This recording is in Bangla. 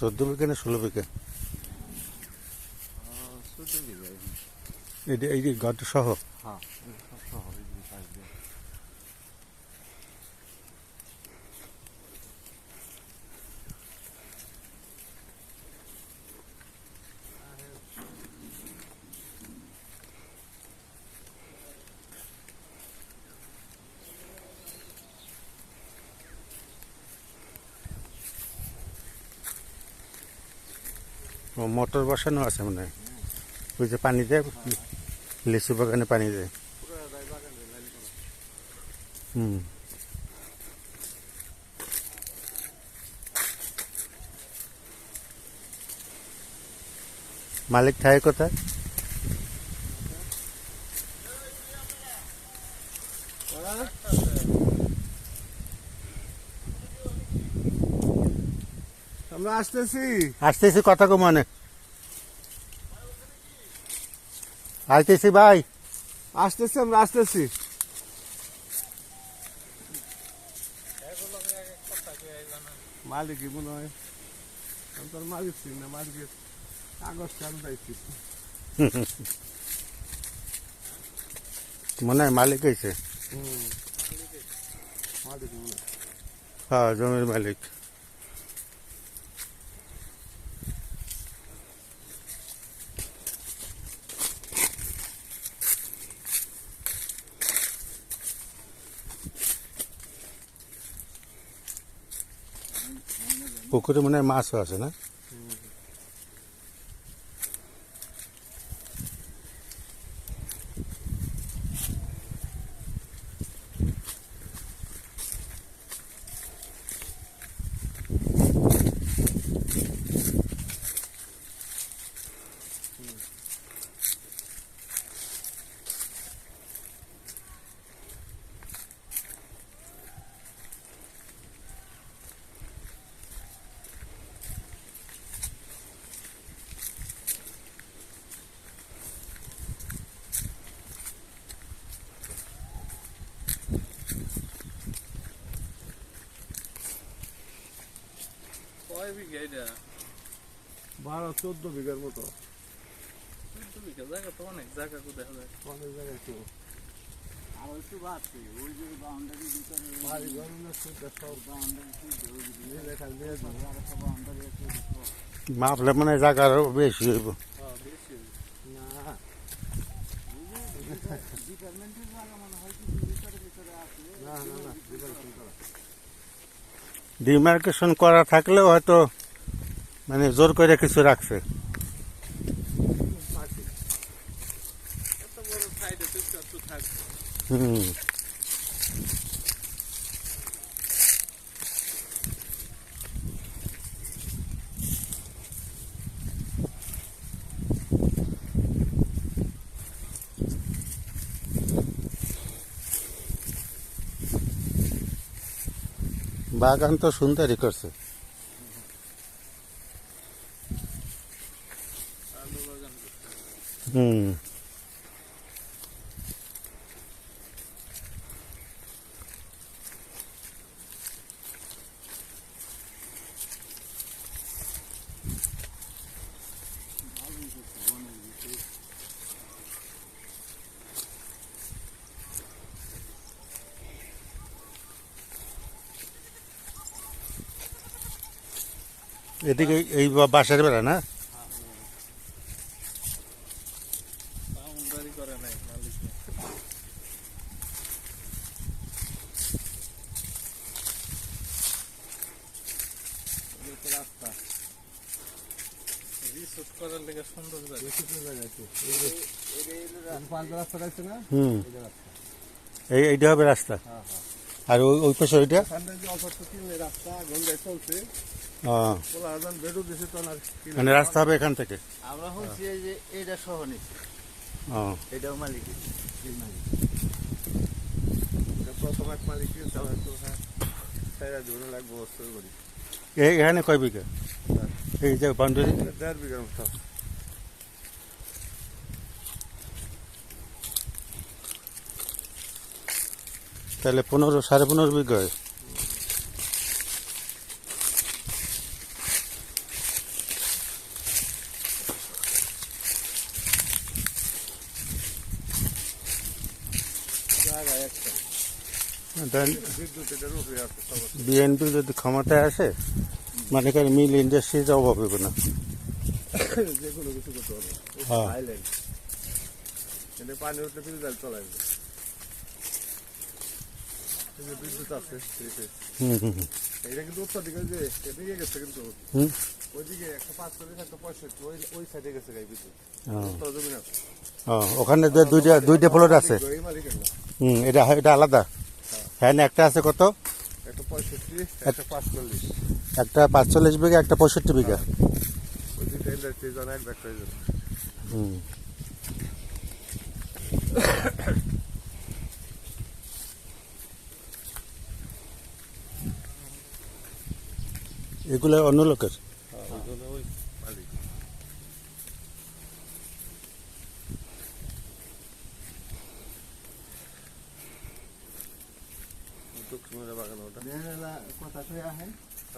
চোদ্দ বিঘা না ষোলো বিঘা? এটি এই যে ঘরটা সহ? হ্যাঁ সহ এই পাঁচ বিঘা ও মোটর বসানো আছে মনে হয়। ওই যে পানি দেয়, লিচু বাগানে পানি দেয়। হুম। মালিক থাকে কোথায়? আমরা আসতেছি। আসতেছি কথা কো মনে। আসতেছি ভাই। আসতেছি আমরা আসতেছি। মালিকই মনে হয়। আমি তোর মালিক ছিল না মালিকের কাগজ কাম পাইছিস মনে হয় মালিক হয়েছে মালিক মনে হয়। হ্যাঁ জমির মালিক। পুকুরে মনে হয় মাছও আছে না? কয় বিঘা এটা বারো চোদ্দ বিঘার মতো। চোদ্দ বিঘা জায়গা তো অনেক জায়গা কো দেখা যায়। অনেক জায়গায় তো। আর একটু বাড়ছে ওই যে বাউন্ডারি ভিতরে বাড়ি গরমের সুবিধা সব বাউন্ডারি নিয়ে দেখা নিয়ে যাব আর একটা বাউন্ডারি আছে মাপলে মনে হয় জায়গা আরও বেশি হইব। হ্যাঁ না ডিপার্টমেন্টের জায়গা মনে হয় কিছু ভিতরে ভিতরে আছে। না না না ডিমার্কেশন করা থাকলেও হয়তো মানে জোর করে কিছু রাখছে। হুম। বাগান তো সুন্দরই করছে। হুম এদিকে এই বা- বাসার বেড়া না বাউন্ডারি করে নাই মালিক রাস্তা রিসোর্ট করার লেগে সুন্দর জায়গা বেশি তো জায়গা আছে এই যে এই পাঁচ রাস্তা আছে না হুম। এই যে রাস্তা। এই এইটা হবে রাস্তা। হ্যাঁ হ্যাঁ। আর ওই ওই পাশে ওইটা? মানে রাস্তা হবে এখান থেকে? আমরা শুনছি এই যে এটা সহ নিচ্ছি ও। এটাও মালিক। এটা প্রথম এক মালিক কিনতে হয় এখানে কয় বিঘা? এই যে বাউন্ডারি? দেড় বিঘার মতো। তাহলে পনেরো সাড়ে পনেরো বিঘা হয়। বিএনপি যদি ক্ষমতায় আসে মানে কারণ মিল ইন্ডাস্ট্রিজ অভাব হবে না যেগুলো কিছু করতে হবে হ্যাঁ। পানি উঠলে ফিরে চলে আসবে। যে বিদ্যুৎ আছে। এটা কিন্তু উত্তর দিকে যে এদিকে গেছে কিন্তু। হুম? ওইদিকে পাঁচচল্লিশ একটা পঁয়ষট্টি ওই ওই সাইডে গেছে গাই বিদ্যুৎ। ওখানে দুইটা দুইটা ফ্লোর আছে। হুম এটা এটা আলাদা। হ্যাঁ। একটা আছে কত? একটা পাঁচচল্লিশ। বিঘা একটা পঁয়ষট্টি বিঘা। হয়ে। হুম। এগুলো অন্য লোকের। কথা